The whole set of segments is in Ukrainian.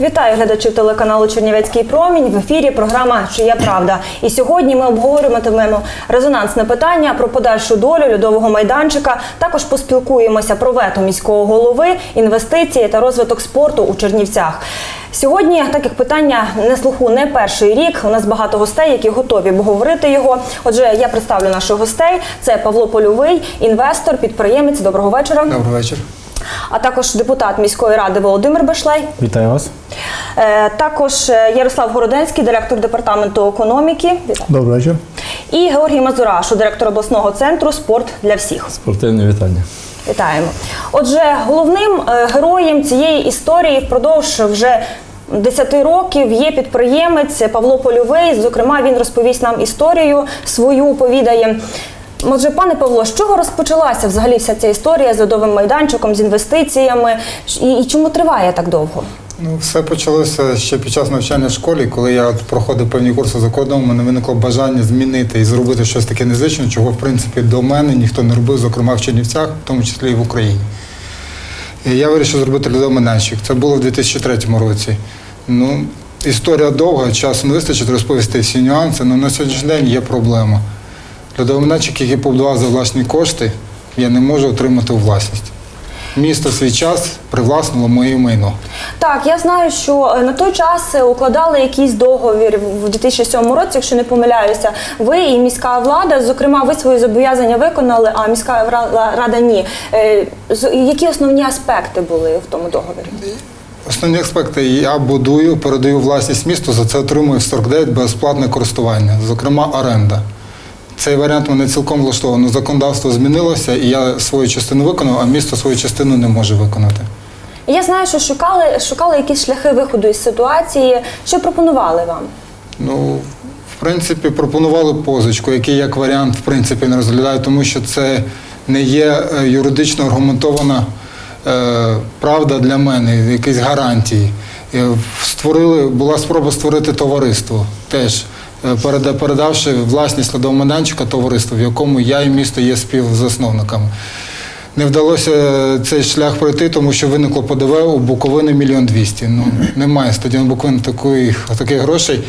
Вітаю глядачів телеканалу Чернівецький промінь. В ефірі програма Чия правда. І сьогодні ми обговорюватимемо резонансне питання про подальшу долю льодового майданчика. Також поспілкуємося про вето міського голови, інвестиції та розвиток спорту у Чернівцях. Сьогодні, так як питання не слуху не перший рік. У нас багато гостей, які готові обговорити його. Отже, я представлю наших гостей. Це Павло Польовий, інвестор, підприємець. Доброго вечора. Добрий вечір. А також депутат міської ради Володимир Бешлей. Вітаю вас. Е, Також е, Ярослав Городенський, директор департаменту економіки. Добрий вечір. і Георгій Мазурашу, директор обласного центру Спорт для всіх. Спортивне вітання. Вітаємо. Отже, головним е, героєм цієї історії впродовж вже 10 років є підприємець Павло Польовий. Зокрема, він розповість нам історію свою повідає. Отже, пане Павло, з чого розпочалася взагалі вся ця історія з льодовим майданчиком, з інвестиціями і, і чому триває так довго? Ну, все почалося ще під час навчання в школі, коли я от проходив певні курси за кордоном, у мене виникло бажання змінити і зробити щось таке незвичне, чого в принципі до мене ніхто не робив, зокрема в Чернівцях, в тому числі і в Україні. І я вирішив зробити льодовий майданчик. Це було в 2003 році. Ну, історія довга, часу не вистачить розповісти всі нюанси, але на сьогоднішній день є проблема. Льодовий майданчик, який побудував за власні кошти, я не можу отримати у власність. Місто свій час привласнило моє майно. Так, я знаю, що е, на той час е, укладали якийсь договір в 2007 році, якщо не помиляюся. Ви і міська влада, зокрема, ви свої зобов'язання виконали, а міська рада ні. Е, Які основні аспекти були в тому договорі? Основні аспекти я будую, передаю власність місту, за це отримую в 49 безплатне користування, зокрема оренда. Цей варіант мене цілком влаштовано. Законодавство змінилося, і я свою частину виконав, а місто свою частину не може виконати. Я знаю, що шукали, шукали якісь шляхи виходу із ситуації. Що пропонували вам? Ну, в принципі, пропонували позичку, який як варіант в принципі не розглядаю, тому що це не є е, юридично аргументована е, правда для мене, якісь гарантії. Е, Створили, була спроба створити товариство теж. Е, переда- Передавши власність ледового майданчика товариству, в якому я і місто є співзасновниками. Не вдалося цей шлях пройти, тому що виникло ПДВ у Буковини мільйон двісті. Ну, немає стадіон Буковини таких, таких грошей.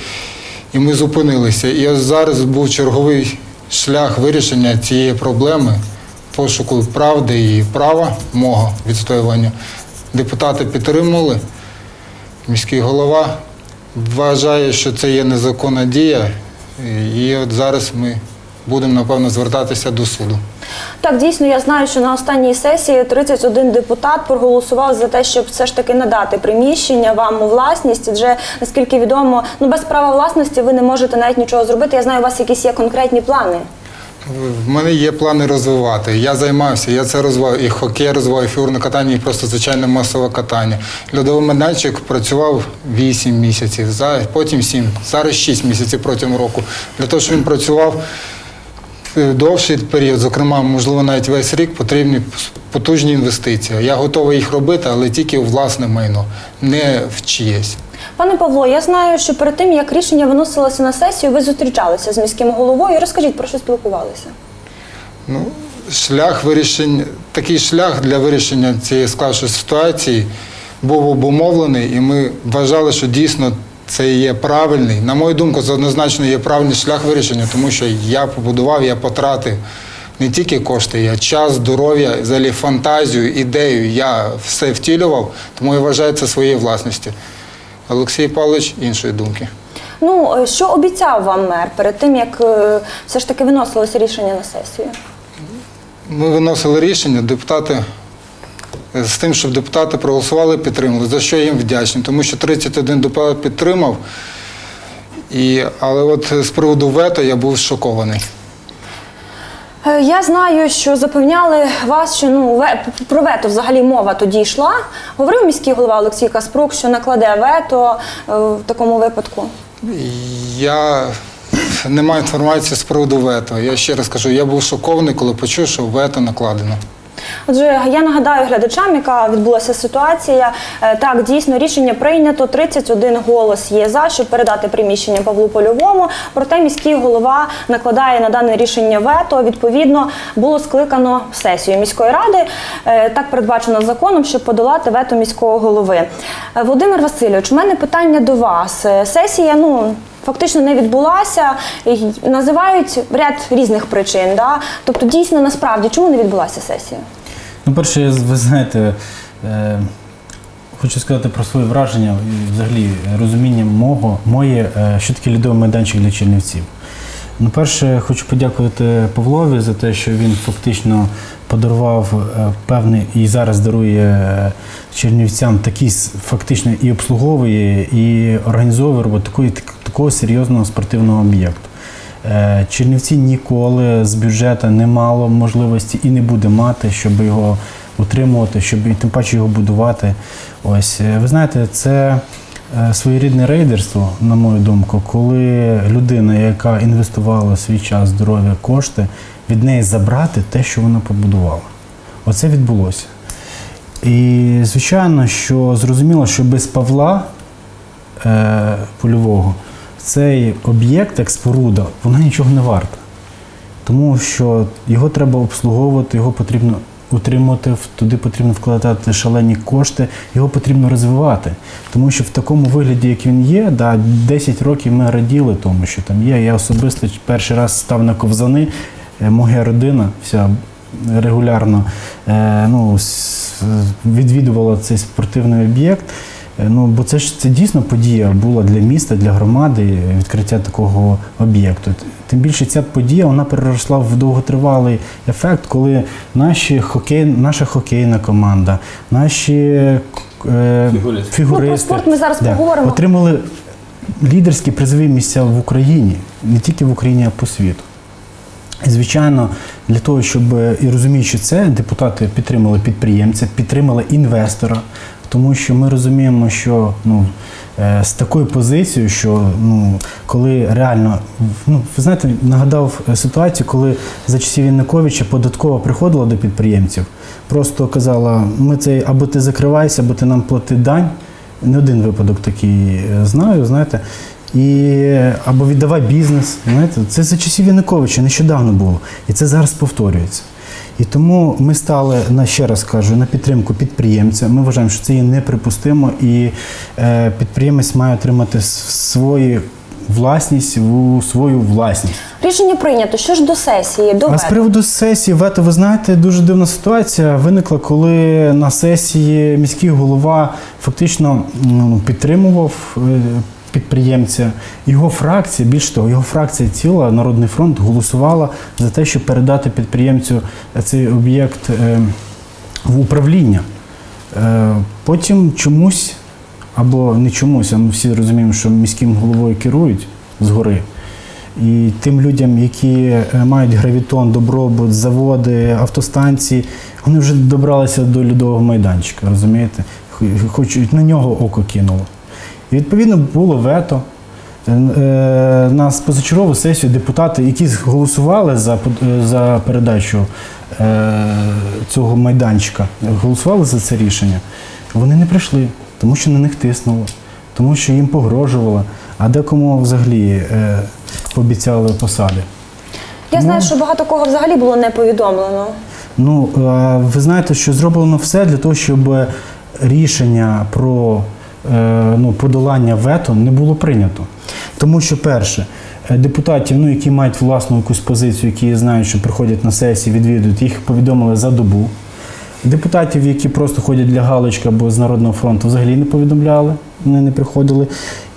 І ми зупинилися. І ось зараз був черговий шлях вирішення цієї проблеми, пошуку правди і права мого відстоювання. Депутати підтримали. Міський голова вважає, що це є незаконна дія. І от зараз ми будемо, напевно, звертатися до суду. Так, дійсно, я знаю, що на останній сесії 31 депутат проголосував за те, щоб все ж таки надати приміщення вам у власність. Адже наскільки відомо, ну без права власності ви не можете навіть нічого зробити. Я знаю, у вас якісь є конкретні плани. В мене є плани розвивати. Я займався, я це розвиваю. І хокей розвиваю, і фігурне катання, і просто звичайне масове катання. Льодовий майданчик працював 8 місяців, потім 7, зараз 6 місяців протягом року. Для того, щоб він працював е, довший період, зокрема, можливо, навіть весь рік, потрібні потужні інвестиції. Я готовий їх робити, але тільки у власне майно, не в чиєсь. Пане Павло, я знаю, що перед тим як рішення виносилося на сесію, ви зустрічалися з міським головою. Розкажіть про що спілкувалися. Ну, шлях вирішення, такий шлях для вирішення цієї склавшої ситуації був обумовлений, і ми вважали, що дійсно це є правильний. На мою думку, це однозначно є правильний шлях вирішення, тому що я побудував, я потратив не тільки кошти, а час, здоров'я, взагалі фантазію, ідею. Я все втілював, тому я вважаю це своєю власністю. Олексій Павлович іншої думки. Ну е, що обіцяв вам мер перед тим, як е, все ж таки виносилося рішення на сесію? Ми виносили рішення, депутати е, з тим, щоб депутати проголосували, підтримали, за що їм вдячний, тому що 31 депутат підтримав. І, але от з приводу вето я був шокований. Е, Я знаю, що запевняли вас, що ну про вето взагалі мова тоді йшла. Говорив міський голова Олексій Каспрук, що накладе вето е, в такому випадку. Я не маю інформації з приводу вето. Я ще раз кажу, я був шокований, коли почув, що вето накладено. Отже, я нагадаю глядачам, яка відбулася ситуація. Е, Так, дійсно, рішення прийнято. 31 голос є за, щоб передати приміщення Павлу Польовому. Проте міський голова накладає на дане рішення вето. Відповідно, було скликано сесію міської ради. Е, Так передбачено законом, щоб подолати вето міського голови. Е, Володимир Васильович, у мене питання до вас. Сесія, ну. Фактично не відбулася, називають ряд різних причин. Да? Тобто, дійсно, насправді, чому не відбулася сесія? Ну, перше, ви знаєте, е, хочу сказати про своє враження і взагалі розуміння мого, моє, е, що таке льодовий майданчик для чернівців. Ну, перше, хочу подякувати Павлові за те, що він фактично подарував е, певний і зараз дарує е, чернівцям такий фактично і обслуговує, і організовує роботу такої, такого серйозного спортивного об'єкту. Е, Чернівці ніколи з бюджету не мало можливості і не буде мати, щоб його утримувати, щоб і тим паче його будувати. Ось е, ви знаєте, це е, своєрідне рейдерство, на мою думку, коли людина, яка інвестувала свій час, здоров'я, кошти, від неї забрати те, що вона побудувала. Оце відбулося. І звичайно, що зрозуміло, що без Павла е, польового цей об'єкт, як споруда, вона нічого не варта. Тому що його треба обслуговувати, його потрібно утримувати, туди потрібно вкладати шалені кошти, його потрібно розвивати. Тому що в такому вигляді, як він є, да, 10 років ми раділи тому, що там є. Я особисто перший раз став на ковзани, е, моя родина вся регулярно е, ну, відвідувала цей спортивний об'єкт. Е, Ну, бо це ж це дійсно подія була для міста, для громади відкриття такого об'єкту. Тим більше ця подія вона переросла в довготривалий ефект, коли наші хокей, наша хокейна команда, наші е, Фігуристи. фігуристи Ну, про спорт ми зараз поговоримо. отримали лідерські призові місця в Україні, не тільки в Україні, а по світу. І, звичайно, для того, щоб е, і розуміючи це, депутати підтримали підприємця, підтримали інвестора, тому що ми розуміємо, що ну, е, з такою позицією, що ну, коли реально, ну, ви знаєте, нагадав е, ситуацію, коли за часів Януковича податкова приходила до підприємців, просто казала, ми це або ти закривайся, або ти нам плати дань. Не один випадок такий е, знаю, знаєте. І або віддавай бізнес. Знаєте, це за часів Януковича нещодавно було. І це зараз повторюється. І тому ми стали на ще раз кажу на підтримку підприємця. Ми вважаємо, що це є неприпустимо, і е, підприємець має отримати с- свою власність у свою власність. Рішення прийнято. Що ж до сесії, до А з приводу сесії вето, ви знаєте, дуже дивна ситуація виникла, коли на сесії міський голова фактично ну, підтримував е, підприємця. Його фракція, більш того, його фракція ціла, Народний фронт, голосувала за те, щоб передати підприємцю цей об'єкт е, в управління. Е, Потім чомусь, або не чомусь, а ми всі розуміємо, що міським головою керують згори. І тим людям, які е, мають гравітон, добробут, заводи, автостанції, вони вже добралися до льодового майданчика, розумієте? Хочуть на нього око кинуло. Відповідно було вето. Е, е, На позачергову сесію депутати, які голосували за, е, за передачу цього майданчика, голосували за це рішення, вони не прийшли, тому що на них тиснуло, тому що їм погрожувало, а декому взагалі пообіцяли посади. Я знаю, що багато кого взагалі було не повідомлено. Ну, ви знаєте, що зроблено все для того, щоб рішення про ну, подолання вето не було прийнято. Тому що, перше, е, депутатів, ну, які мають власну якусь позицію, які знають, що приходять на сесії, відвідують, їх повідомили за добу. Депутатів, які просто ходять для галочки або з Народного фронту, взагалі не повідомляли, вони не приходили.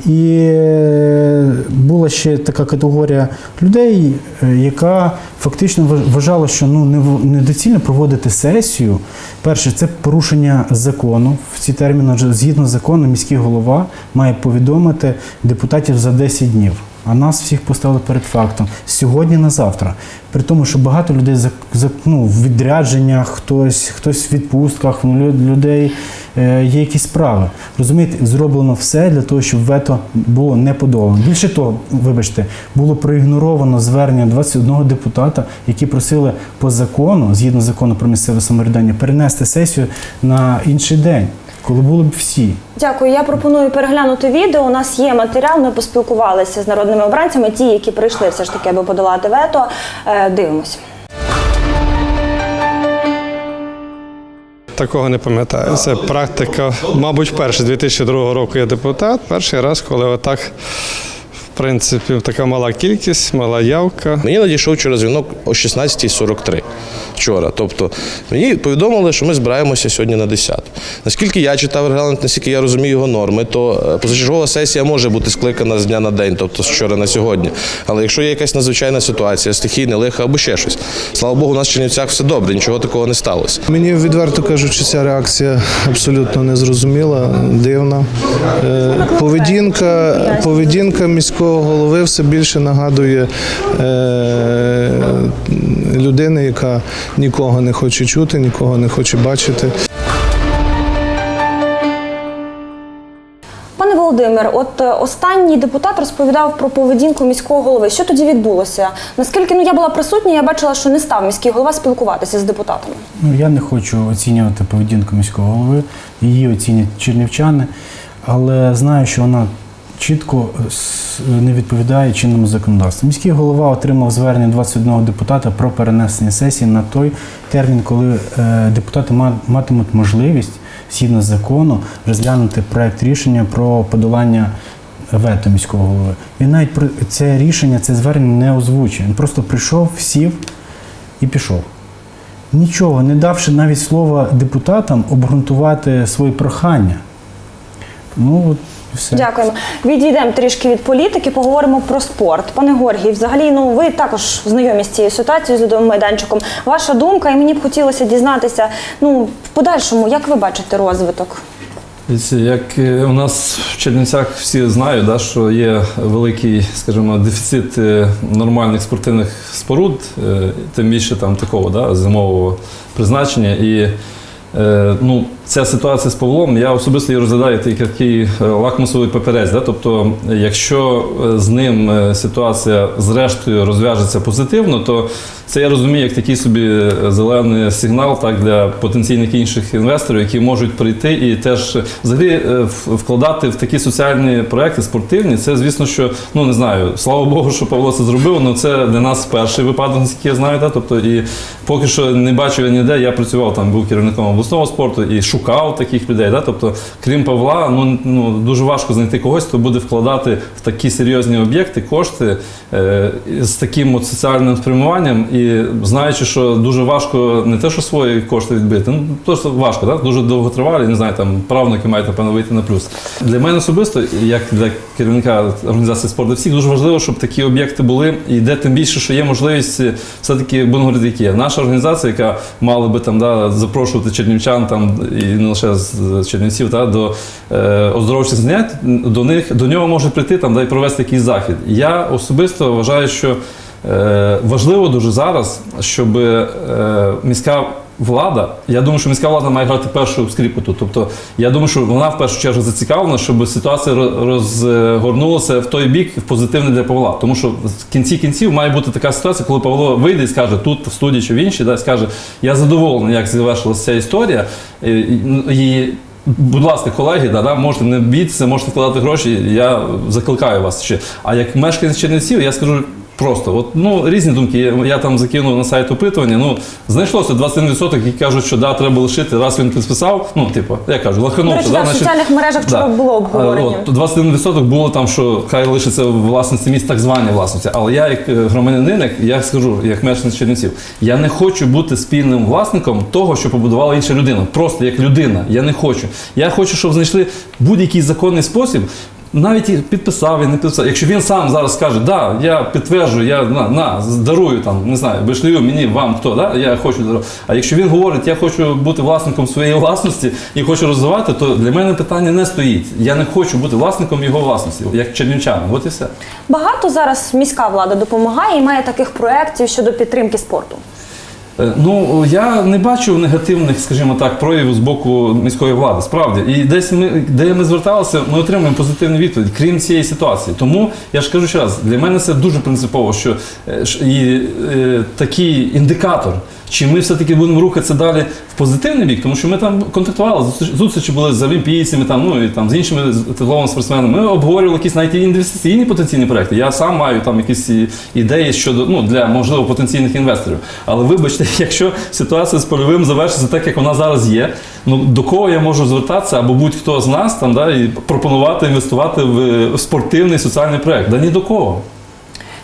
І е, була ще така категорія людей, е, яка фактично вважала, що ну недоцільно проводити сесію. Перше, це порушення закону. В ці терміни згідно з законом, міський голова має повідомити депутатів за 10 днів. А нас всіх поставили перед фактом сьогодні на завтра. При тому, що багато людей за, ну, в відрядженнях, хтось, хтось в відпустках, ну, людей е, є якісь справи. Розумієте, зроблено все для того, щоб вето було не подолано. Більше того, вибачте, було проігноровано звернення 21 депутата, які просили по закону, згідно закону про місцеве самоврядування, перенести сесію на інший день, коли були б всі. Дякую. Я пропоную переглянути відео. У нас є матеріал. Ми поспілкувалися з народними обранцями, ті, які прийшли все ж таки, аби подолати вето. Е, Дивимось. Такого не пам'ятаю. Це практика, мабуть, вперше з 2002 року я депутат. Перший раз, коли отак, принципі, така мала кількість, мала явка. Мені надійшов вчора дзвінок о 16.43 вчора. Тобто мені повідомили, що ми збираємося сьогодні на 10. Наскільки я читав регламент, наскільки я розумію його норми, то е, позачергова сесія може бути скликана з дня на день, тобто з вчора на сьогодні. Але якщо є якась надзвичайна ситуація, стихійне лихо або ще щось, слава Богу, у нас в Чернівцях все добре, нічого такого не сталося. Мені відверто кажучи, ця реакція абсолютно незрозуміла, дивна. Е, Поведінка, поведінка міського голови все більше нагадує е, людини, яка нікого не хоче чути, нікого не хоче бачити. Пане Володимир, от е, останній депутат розповідав про поведінку міського голови. Що тоді відбулося? Наскільки ну я була присутня, я бачила, що не став міський голова спілкуватися з депутатами. Ну, я не хочу оцінювати поведінку міського голови, її оцінять чернівчани, але знаю, що вона чітко е, не відповідає чинному законодавству. Міський голова отримав звернення 21 депутата про перенесення сесії на той термін, коли е, депутати матимуть можливість згідно закону розглянути проект рішення про подолання вето міського голови. Він навіть про це рішення, це звернення не озвучив. Він просто прийшов, сів і пішов. Нічого, не давши навіть слова депутатам обґрунтувати свої прохання. Ну, от і все. Дякуємо. Відійдемо трішки від політики, поговоримо про спорт. Пане Горгій, взагалі, ну ви також знайомі з цією ситуацією з льодовим майданчиком. Ваша думка, і мені б хотілося дізнатися, ну в подальшому, як ви бачите розвиток? Як е, у нас в Чернівцях всі знають, да, що є великий, скажімо, дефіцит е, нормальних спортивних споруд, е, тим більше там такого да, зимового призначення. І ну, ця ситуація з Павлом, я особисто її розглядаю як такий е, лакмусовий папірець. Да? Тобто, якщо е, з ним е, ситуація зрештою розв'яжеться позитивно, то це я розумію як такий собі зелений сигнал так, для потенційних інших інвесторів, які можуть прийти і теж взагалі вкладати в такі соціальні проекти спортивні. Це, звісно, що ну не знаю, слава Богу, що Павло це зробив. але це для нас перший випадок, наскільки я знаю. Да? Тобто, і поки що не бачив я ніде. Я працював там, був керівником обласного спорту і шукав таких людей. Да? Тобто, крім Павла, ну, ну дуже важко знайти когось, хто буде вкладати в такі серйозні об'єкти кошти е, з таким от соціальним спрямуванням. І знаючи, що дуже важко не те, що свої кошти відбити, ну просто важко, так? дуже довготривалі, не знаю, там правнуки мають напевно вийти на плюс. Для мене особисто, як для керівника організації спорту, всіх дуже важливо, щоб такі об'єкти були, і де тим більше, що є можливість все-таки є. Наша організація, яка мала би там да, запрошувати чернівчан там і не лише з Чернівців, та, до е, оздоровчих занять, до них до нього може прийти там да, і провести якийсь захід. Я особисто вважаю, що Е, Важливо дуже зараз, щоб е, міська влада, я думаю, що міська влада має грати першу скріпку тут. Тобто, я думаю, що вона в першу чергу зацікавлена, щоб ситуація розгорнулася в той бік в позитивний для Павла. Тому що в кінці кінців має бути така ситуація, коли Павло вийде і скаже тут в студії чи в іншій, да, скаже: Я задоволений, як завершилася ця історія. І, і, Будь ласка, колеги, да, да, можете не бійтеся, можете вкладати гроші. Я закликаю вас ще. А як мешканець Чернівців, я скажу просто: от ну різні думки. Я, я там закинув на сайт опитування. Ну знайшлося 21%, які кажуть, що да, треба лишити. Раз він підписав. Ну, типу, я кажу, лаханувся. да, в значить- соціальних мережах вчора було обговорення. От, 21% було там, що хай лишиться в власності міст, так звані власності. Але я, як е, громадянин, як я скажу, як мешканець Чернівців, я не хочу бути спільним власником того, що побудувала інша людина. Просто як людина. Я не хочу. Я хочу, щоб знайшли будь-який законний спосіб. Навіть і підписав, і не підписав. Якщо він сам зараз скаже, да, я підтверджую, я на, на дарую там, не знаю, вишлю мені, вам хто, да, я хочу дарувати. А якщо він говорить, я хочу бути власником своєї власності і хочу розвивати, то для мене питання не стоїть. Я не хочу бути власником його власності, як чернівчанин. От і все. Багато зараз міська влада допомагає і має таких проєктів щодо підтримки спорту. Е, Ну я не бачу негативних, скажімо так, проявів з боку міської влади. Справді, і десь ми, де ми зверталися, ми отримуємо позитивну відповідь, крім цієї ситуації. Тому я ж кажу ще раз, для мене це дуже принципово, що і, і, і е, такий індикатор. Чи ми все-таки будемо рухатися далі в позитивний бік, тому що ми там контактували, зустріч- зустрічі були з олімпійцями, там, ну і там з іншими з- спортсменами. Ми обговорювали якісь навіть інвестиційні потенційні проекти. Я сам маю там якісь ідеї щодо ну для можливо потенційних інвесторів. Але вибачте, якщо ситуація з польовим завершиться так, як вона зараз є, ну до кого я можу звертатися або будь-хто з нас там да і пропонувати інвестувати в е, спортивний соціальний проект? Да ні до кого.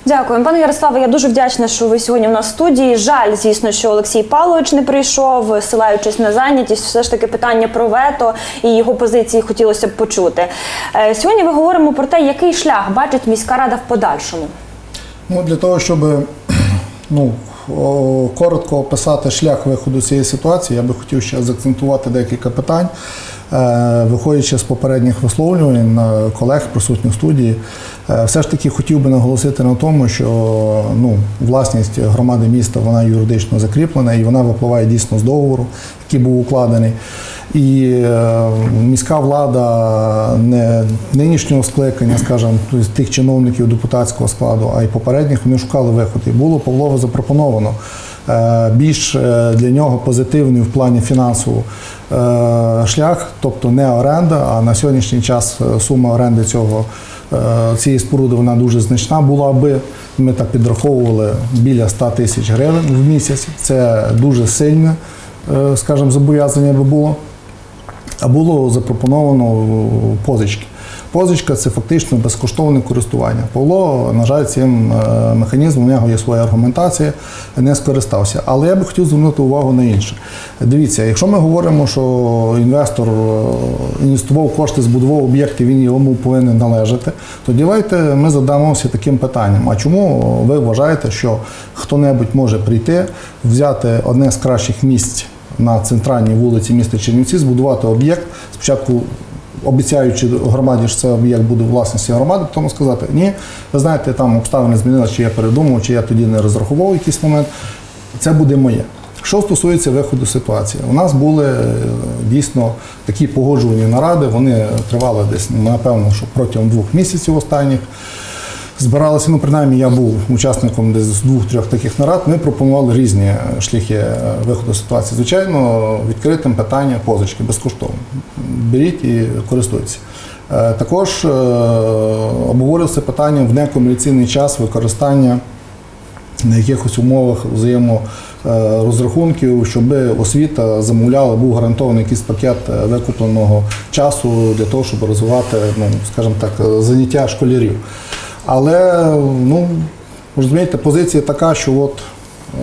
Дякую, пане Ярославе. Я дуже вдячна, що ви сьогодні в нас в студії. Жаль, звісно, що Олексій Павлович не прийшов, силаючись на зайнятість. Все ж таки питання про вето і його позиції хотілося б почути. Е, Сьогодні ми говоримо про те, який шлях бачить міська рада в подальшому. Ну, для того, щоб ну, коротко описати шлях виходу цієї ситуації, я би хотів ще заакцентувати декілька питань. Е, Виходячи з попередніх висловлювань колег, присутніх в студії, е, все ж таки хотів би наголосити на тому, що ну, власність громади міста вона юридично закріплена і вона випливає дійсно з договору, який був укладений. І е, міська влада не нинішнього скликання, скажімо, тих чиновників депутатського складу, а й попередніх, вони шукали виход. І було Павлову запропоновано е, більш е, для нього позитивний в плані фінансового шлях, тобто не оренда, а на сьогоднішній час сума оренди цього. Цієї споруди вона дуже значна була би. Ми так підраховували біля 100 тисяч гривень в місяць. Це дуже сильне, скажімо, зобов'язання би було було запропоновано позички. Позичка це фактично безкоштовне користування. Павло, на жаль, цим е, механізмом у нього є своя аргументація, не скористався. Але я би хотів звернути увагу на інше. Дивіться, якщо ми говоримо, що інвестор е, інвестував кошти, збудував об'єкт, і він йому повинен належати, то давайте ми задамося таким питанням. А чому ви вважаєте, що хто-небудь може прийти, взяти одне з кращих місць на центральній вулиці міста Чернівці, збудувати об'єкт, спочатку обіцяючи громаді, що це об'єкт буде власності громади, потім сказати, ні, ви знаєте, там обставини змінилися, чи я передумав, чи я тоді не розрахував якийсь момент. Це буде моє. Що стосується виходу ситуації, у нас були е, дійсно такі погоджувальні наради, вони тривали десь, напевно, що протягом двох місяців останніх. Збиралися, ну принаймні я був учасником десь з двох-трьох таких нарад. Ми пропонували різні е, шляхи е, виходу ситуації. Звичайно, відкритим питання позички безкоштовно. Беріть і користуйтеся. Е, Також обговорювалося питання в некомерційний час використання на якихось умовах взаєморозрахунків, щоб освіта замовляла, був гарантований якийсь пакет викупленого часу для того, щоб розвивати, ну скажімо так, заняття школярів. Але ну розумієте, позиція така, що от.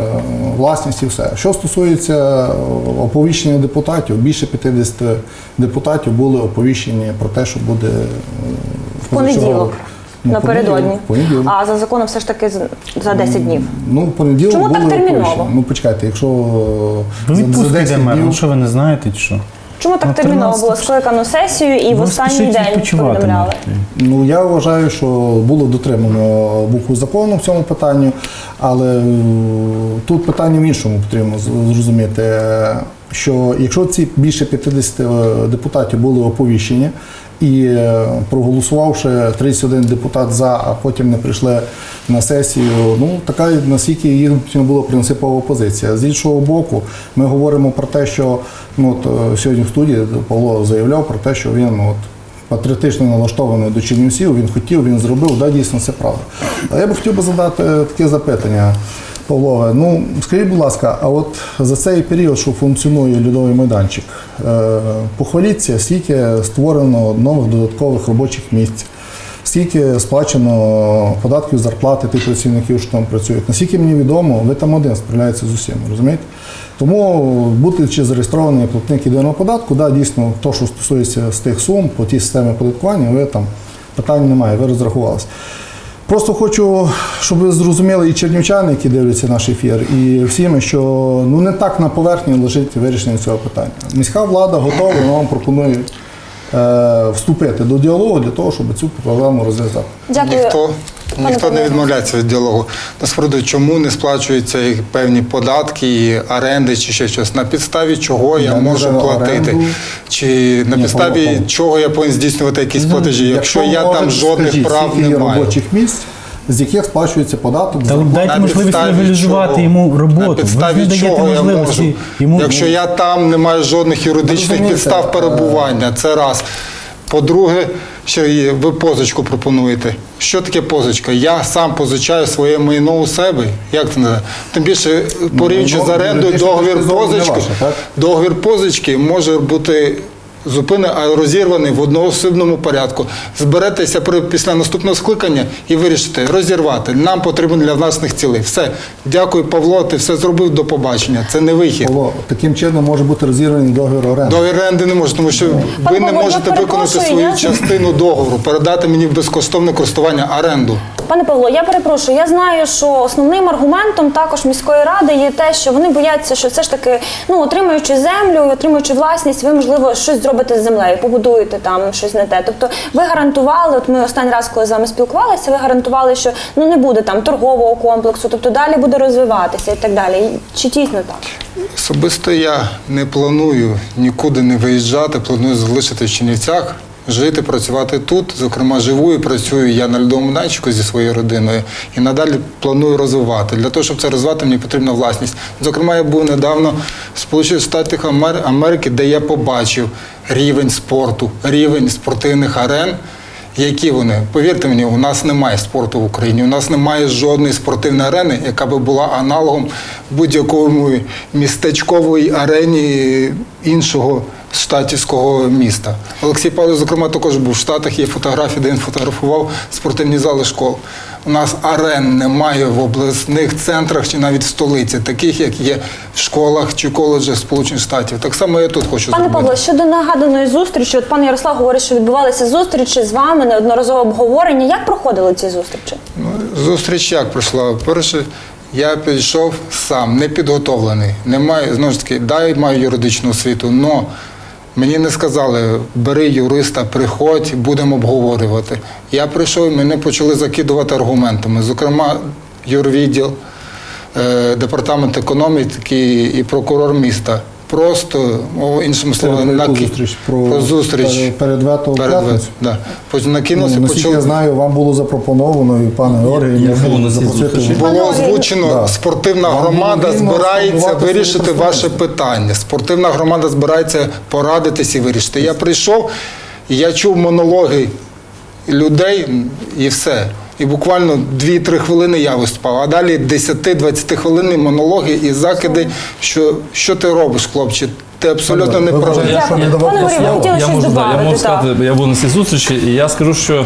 е, Власність і все. Що стосується оповіщення депутатів, більше 50 депутатів були оповіщені про те, що буде е, В понеділок. Ну, Напередодні. понеділок, понеділок. А за законом все ж таки з- за 10 днів. Ну, в понеділок Чому так терміново? оповіщення. Ну, почекайте, якщо Ви за- за відпустите 10 мер, ну днів... що ви не знаєте, чи що? Чому так терміново було скликано сесію і в останній день повідомляли? Ну, я вважаю, що було дотримано букву закону в цьому питанні, але е, тут питання в іншому потрібно зрозуміти, е, що якщо ці більше 50 депутатів були оповіщені, і е, проголосувавши 31 депутат за, а потім не прийшли на сесію, ну така наскільки їх була принципова позиція. З іншого боку, ми говоримо про те, що ну, от, е, сьогодні в студії Павло заявляв про те, що він от, патріотично налаштований до Чернівців, він хотів, він зробив, да, дійсно це правда. А я би хотів би задати таке запитання, Павлове. Ну, скажіть, будь ласка, а от за цей період, що функціонує льодовий майданчик, е, похваліться, скільки створено нових додаткових робочих місць, скільки сплачено податків зарплати тих працівників, що там працюють. Наскільки мені відомо, ви там один справляєтеся з усім, розумієте? Тому, будучи зареєстрований платник єдиного податку, да, дійсно, то, що стосується з тих сум по тій системі оподаткування, ви там питань немає, ви розрахувалися. Просто хочу, щоб ви зрозуміли і чернівчани, які дивляться наш ефір, і всі ми, що ну не так на поверхні лежить вирішення цього питання. Міська влада готова, вона вам пропонує е, вступити до діалогу для того, щоб цю проблему розв'язати. Дякую. Ніхто не відмовляється від діалогу. Насправді, чому не сплачуються певні податки, і оренди чи ще щось? На підставі чого я, Я можу платити? оренду. Чи на Ні, підставі Павло. чого я повинен здійснювати якісь платежі, якщо я там жодних скажіть, прав не маю? робочих місць, з яких сплачується податок. Та дайте На можливість легалізувати чого? йому роботу. На Ви підставі не чого я можу? йому. Якщо я там не маю жодних юридичних підстав е, перебування, це раз. По-друге, що і ви позичку пропонуєте. Що таке позичка? Я сам позичаю своє майно у себе. Як це називає? Тим більше, порівнюючи майно з орендою, договір позички, договір позички може бути зупинений, а розірваний в одноосібному порядку. Зберетеся при, після наступного скликання і вирішите розірвати. Нам потрібен для власних цілей. Все. Дякую, Павло. Ти все зробив. До побачення. Це не вихід. Павло, таким чином може бути розірваний договір оренди. Договір оренди не може, тому що ви не можете виконати свою я- частину договору, передати мені в безкоштовне користування оренду. Пане Павло, я перепрошую. Я знаю, що основним аргументом також міської ради є те, що вони бояться, що все ж таки, ну отримуючи землю, отримуючи власність, ви можливо щось зробите з землею, побудуєте там щось не те. Тобто, ви гарантували, от ми останній раз, коли з вами спілкувалися, ви гарантували, що ну не буде там торгового комплексу, тобто далі буде розвиватися і так далі. Чи дійсно так? Особисто я не планую нікуди не виїжджати, планую залишити в Чернівцях, жити, працювати тут. Зокрема, живу і працюю я на льодовому майданчику зі своєю родиною і надалі планую розвивати. Для того, щоб це розвивати, мені потрібна власність. Зокрема, я був недавно в Сполучених Штатах Амер- Америки, де я побачив рівень спорту, рівень спортивних арен. Які вони? Повірте мені, у нас немає спорту в Україні. У нас немає жодної спортивної арени, яка би була аналогом будь-якої містечкової арені іншого штатівського міста. Олексій Павлович, зокрема, також був в Штатах, є фотографії, де він фотографував спортивні зали школ. У нас арен немає в обласних центрах чи навіть в столиці, таких, як є в школах чи коледжах Сполучених Штатів. Так само я тут хочу Пане зробити. Павло, щодо нагаданої зустрічі, от пан Ярослав говорить, що відбувалися зустрічі з вами, неодноразово обговорення. Як проходили ці зустрічі? Ну, зустріч як пройшла? Перше, я підійшов сам, не підготовлений. Не маю, знову ж таки, дай маю юридичну освіту, але мені не сказали, бери юриста, приходь, будемо обговорювати. Я прийшов мене почали закидувати аргументами. Зокрема, юрвідділ, е, департамент економіки і прокурор міста. Просто, о, іншими Це словами, про зустріч? Про, про зустріч. перед- перед вето Перед да. Потім Ну, накинувся, наскільки почали. я знаю, вам було запропоновано, і пане Георгій, я можна був на цій запросити Було озвучено, Да. спортивна Вам громада збирається вирішити ваше питання. Спортивна громада збирається порадитись і вирішити. Я прийшов, я чув монологи людей і все. І буквально 2-3 хвилини я виступав, а далі 10-20 хвилинні монологи і закиди, що, що ти робиш, хлопче? Ти абсолютно не Ви правий. Пане ви хотіли я щось можу, да, я можу сказати, я був на цій зустрічі, і я скажу, що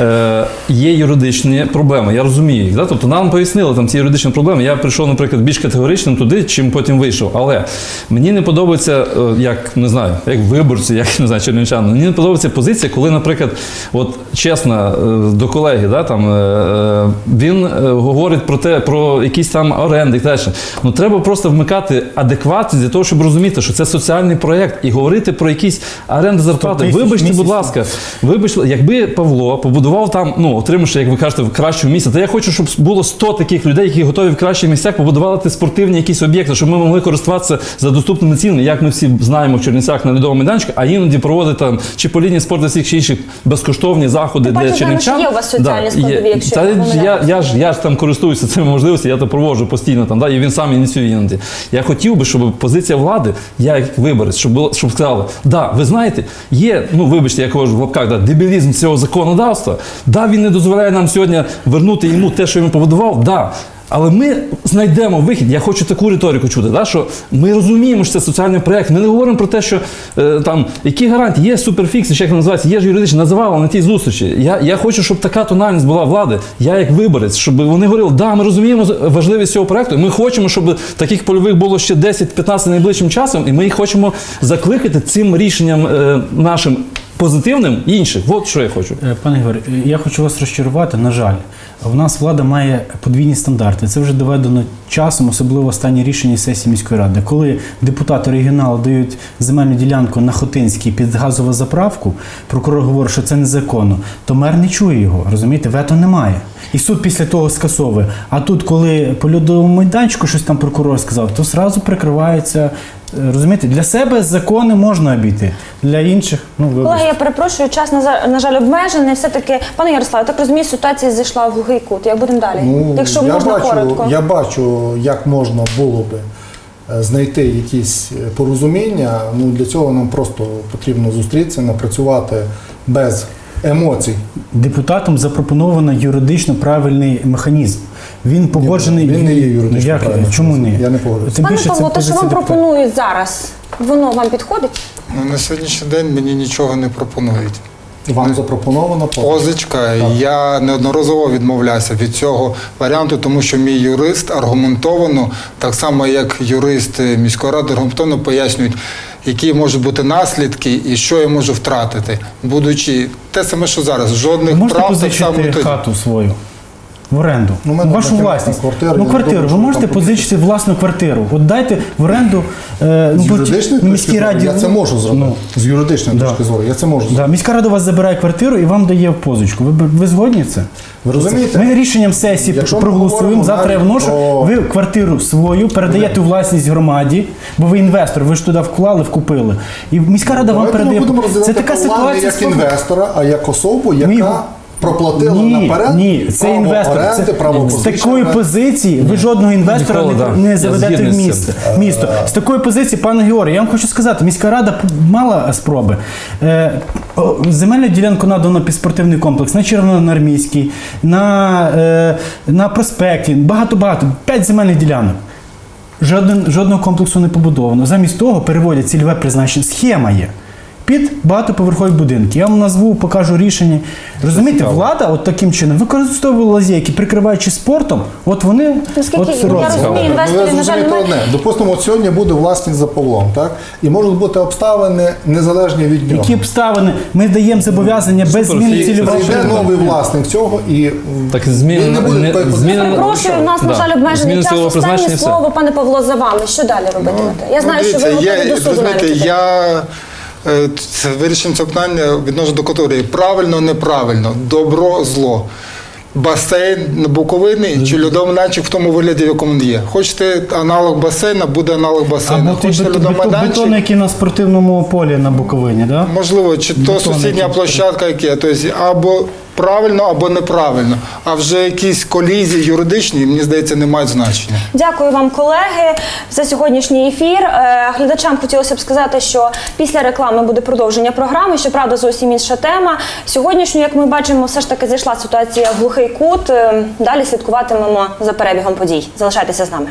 е, є юридичні проблеми. Я розумію їх. Да? Тобто нам пояснили там ці юридичні проблеми. Я прийшов, наприклад, більш категоричним туди, чим потім вийшов. Але мені не подобається, е, як не знаю, як виборці, як не знаю, чернівчани. Мені не подобається позиція, коли, наприклад, от чесно, е, до колеги, да, там, е, він говорить про те, про якісь там оренди і так далі. Ну треба просто вмикати адекватність для того, щоб розуміти, що це соціальний проєкт і говорити про якісь оренди зарплати. Вибачте, будь ласка, вибачте, якби Павло побудував там, ну отримавши, як ви кажете, в кращому місці, то я хочу, щоб було 100 таких людей, які готові в кращих місцях побудувати спортивні якісь об'єкти, щоб ми могли користуватися за доступними цінами, як ми всі знаємо в Чернівцях на льодовому майданчику, а іноді проводити там чи по лінії спорту всіх чи інших безкоштовні заходи для чернівчан. що є у вас соціальні є. складові, якщо Та я я, я, ж, я ж там користуюся цими можливостями, я то проводжу постійно там, да, і він сам ініціює іноді. Я хотів би, щоб позиція влади, я як виборець, щоб було, щоб сказали, да, ви знаєте, є, ну вибачте, я кажу в лапках, да, дебілізм цього законодавства. Да, він не дозволяє нам сьогодні вернути йому те, що він побудував. Да. Але ми знайдемо вихід. Я хочу таку риторику чути, да, що ми розуміємо, що це соціальний проект. Ми не говоримо про те, що е, там які гарантії, є суперфікси, чи як вони називаються, є ж юридичні, називали на тій зустрічі. Я, я хочу, щоб така тональність була влади. Я як виборець, щоб вони говорили, да, ми розуміємо важливість цього проекту. Ми хочемо, щоб таких польових було ще 10-15 найближчим часом, і ми їх хочемо закликати цим рішенням е, нашим позитивним інших. От що я хочу. Е, Пане Ігор, е, я хочу вас розчарувати. На жаль, в нас влада має подвійні стандарти. Це вже доведено часом, особливо останні рішення сесії міської ради. Коли депутати регіоналу дають земельну ділянку на Хотинській під газову заправку, прокурор говорить, що це незаконно, то мер не чує його. Розумієте, вето немає. І суд після того скасовує. А тут, коли по льодовому майданчику щось там прокурор сказав, то зразу прикривається. е, Розумієте, для себе закони можна обійти, для інших, ну вибачте. Колеги, я перепрошую, час на, на жаль обмежений. Все-таки, пане Ярославе, так розумію, ситуація зайшла в глухий кут. Як будемо далі? Якщо Ну, я можна бачу, коротко. Я бачу, як можна було би е, знайти якісь е, порозуміння. Ну, для цього нам просто потрібно зустрітися, напрацювати без емоцій. Депутатам запропоновано юридично правильний механізм. Він погоджений. він не є юридично Ну, як? правильним Чому ні? Я не погоджуюсь. Тим Пане більше це Павло, те, що позиція вам депутата. пропонують зараз, воно вам підходить? Ну, на сьогоднішній день мені нічого не пропонують. Вам запропоновано позов. Позичка, я неодноразово відмовлявся від цього варіанту, тому що мій юрист аргументовано, так само як юрист міської ради, аргументовано пояснюють, які можуть бути наслідки і що я можу втратити, будучи те саме, що зараз, жодних прав так само хату свою в оренду. Ну, мене вашу таке власність. квартира, ну, я квартиру. думаю, Ви що можете там позичити власну квартиру. От дайте в оренду е, З ну, юридичної в точки зору я це можу зробити. Ну, З юридичної Да. точки зору я це можу зробити. да. Міська рада у вас забирає квартиру і вам дає в позичку. Ви, ви згодні це? Ви розумієте? Ми рішенням сесії Якщо ми проголосуємо. говоримо Завтра я навіть вношу. про- Ви квартиру свою передаєте у власність громаді, бо ви інвестор, ви ж туди вклали, вкупили. І міська рада вам Давайте ми передає. будемо Це така проблеми ситуація. як інвестора, а як особу, яка проплатила Ні, наперед ні, це право інвестор. оренди, Це, право з такої позиції ви жодного інвестора Ніколи, не, да. не заведете в місто. місто. З такої позиції, пане Георгій, я вам хочу сказати, міська рада мала спроби. Е, земельну ділянку надано під спортивний комплекс на Червоноармійській, на, е, на проспекті, багато-багато, п'ять земельних ділянок. Жоден, жодного комплексу не побудовано. Замість того переводять цільове призначення. Схема є. Під багатоповерхові будинки. Я вам назву, покажу рішення. Розумієте, влада от таким чином використовувала лазейки, прикриваючи спортом, от вони Наскільки от я роблять. розумію, Ну, інвесторів, на жаль, зрозумієте немає. одне. Допустимо, от сьогодні буде власність за Павлом, так? І можуть бути обставини незалежні від нього. Які обставини ми даємо зобов'язання без зміни І цільового Прийде новий власник цього і м, Так він зміни не буде не, такої зміни Перепрошую, у нас, на жаль, обмежений час. Останнє призначення, все. слово, пане Павло, за вами. Що далі робитимете? Я знаю, Ну, що ви готові до суду навіть. іти. я це вирішення це питання відносно до категорії правильно, неправильно, добро, зло. Басейн на Буковини чи льодоманчик в тому вигляді, в якому він є. Хочете аналог басейна, буде аналог басейна. Або Хочете льодоманчик. бетон, який на спортивному полі на Буковині, да? можливо, чи то сусідня площадка, яке, тобто або правильно, або неправильно. А вже якісь колізії юридичні, мені здається, не мають значення. Дякую вам, колеги, за сьогоднішній ефір. Е, Глядачам хотілося б сказати, що після реклами буде продовження програми. Щоправда, зовсім інша тема. Сьогоднішню, як ми бачимо, все ж таки зайшла ситуація в глухий кут. Е, Далі слідкуватимемо за перебігом подій. Залишайтеся з нами.